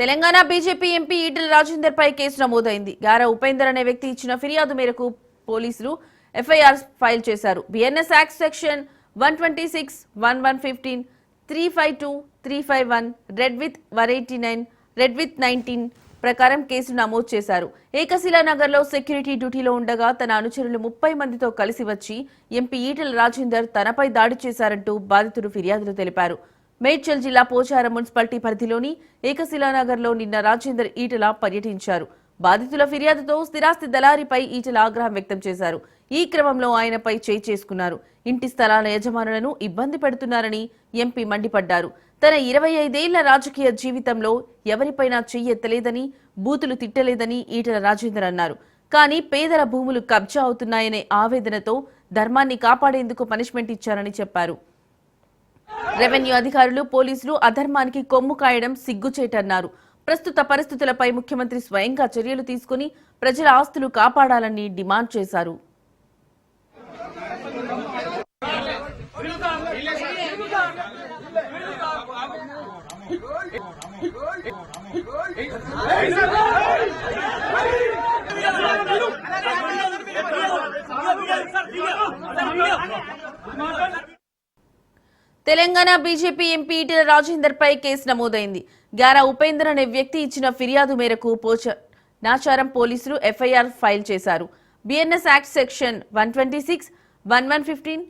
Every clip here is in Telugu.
తెలంగాణ బీజేపీ ఎంపీ ఈటెల రాజేందర్ పై కేసు నమోదైంది. గారా ఉపేందర్ అనే వ్యక్తి ఇచ్చిన ఫిర్యాదు మేరకు పోలీసులు ఎఫ్ఐఆర్ ఫైల్ చేశారు. BNS act section one twenty six one one fifteen three five two three five one read with one eighty nine read with nineteen ప్రకారం కేసు నమోదు చేశారు. ఏకశిలానగర్లో సెక్యూరిటీ డ్యూటీలో ఉండగా తన అనుచరులు ముప్పై మందితో కలిసి వచ్చి ఎంపీ ఈటెల రాజేందర్ తనపై దాడి చేశారంటూ బాధితుడు ఫిర్యాదులు తెలిపారు. మేడ్చల్ జిల్లా పోచారం మున్సిపాలిటీ పరిధిలోని ఏకశిలానగర్లో నిన్న రాజేందర్ ఈటల పర్యటించారు. బాధితుల ఫిర్యాదుతో స్థిరాస్తి దళారిపై ఈటల ఆగ్రహం వ్యక్తం చేశారు. ఈ క్రమంలో ఆయనపై చేయి చేసుకున్నారు. ఇంటి స్థలాల యజమానులను ఇబ్బంది పెడుతున్నారని ఎంపీ మండిపడ్డారు. తన ఇరవై ఐదేళ్ళ రాజకీయ జీవితంలో ఎవరిపైనా చెయ్యెత్తలేదని బూతులు తిట్టలేదని ఈటల రాజేందర్ అన్నారు. కానీ పేదల భూములు కబ్జా అవుతున్నాయనే ఆవేదనతో ధర్మాన్ని కాపాడేందుకు పనిష్మెంట్ ఇచ్చారని చెప్పారు. రెవెన్యూ అధికారులు పోలీసులు అధర్మానికి కొమ్ము కాయడం సిగ్గుచేటన్నారు ప్రస్తుత పరిస్థితులపై ముఖ్యమంత్రి స్వయంగా చర్యలు తీసుకుని ప్రజల ఆస్తులు కాపాడాలని డిమాండ్ చేశారు తెలంగాణ బీజేపీ ఎంపీ ఈటెల రాజేందర్ పై కేసు నమోదైంది. గారా ఉపేందర్ అనే వ్యక్తి ఇచ్చిన ఫిర్యాదు మేరకు పోచ నాచారం పోలీసులు ఎఫ్ఐఆర్ ఫైల్ చేశారు. BNS act section one twenty six one one fifteen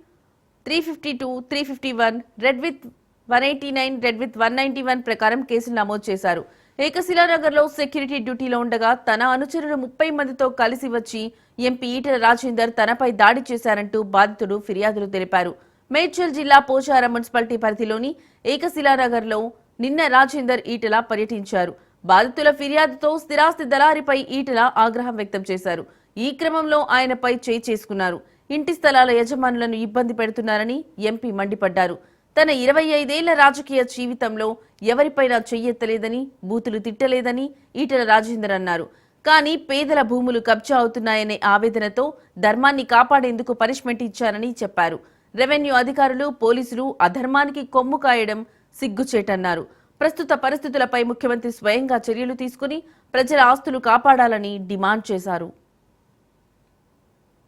three fifty two three fifty one read with one eighty nine read with one ninety one ప్రకారం కేసులు నమోదు చేశారు. ఏకశిలానగర్లో సెక్యూరిటీ డ్యూటీలో ఉండగా తన అనుచరులు ముప్పై మందితో కలిసి వచ్చి ఎంపీ ఈటెల రాజేందర్ తనపై దాడి చేశారంటూ బాధితుడు ఫిర్యాదులు తెలిపారు. మేడ్చల్ జిల్లా పోచారం మున్సిపాలిటీ పరిధిలోని ఏకశిలానగర్లో నిన్న రాజేందర్ ఈటల పర్యటించారు. బాధితుల ఫిర్యాదుతో స్థిరాస్తి దళారిపై ఈటల ఆగ్రహం వ్యక్తం చేశారు. ఈ క్రమంలో ఆయనపై చేయి చేసుకున్నారు. ఇంటి స్థలాల యజమానులను ఇబ్బంది పెడుతున్నారని ఎంపీ మండిపడ్డారు. తన ఇరవై ఐదేళ్ళ రాజకీయ జీవితంలో ఎవరిపైనా చెయ్యెత్తలేదని బూతులు తిట్టలేదని ఈటల రాజేందర్ అన్నారు. కానీ పేదల భూములు కబ్జా అవుతున్నాయనే ఆవేదనతో ధర్మాన్ని కాపాడేందుకు పనిష్మెంట్ ఇచ్చారని చెప్పారు. రెవెన్యూ అధికారులు పోలీసులు అధర్మానికి కొమ్ము కాయడం సిగ్గుచేటన్నారు. ప్రస్తుత పరిస్థితులపై ముఖ్యమంత్రి స్వయంగా చర్యలు తీసుకుని ప్రజల ఆస్తులు కాపాడాలని డిమాండ్ చేశారు.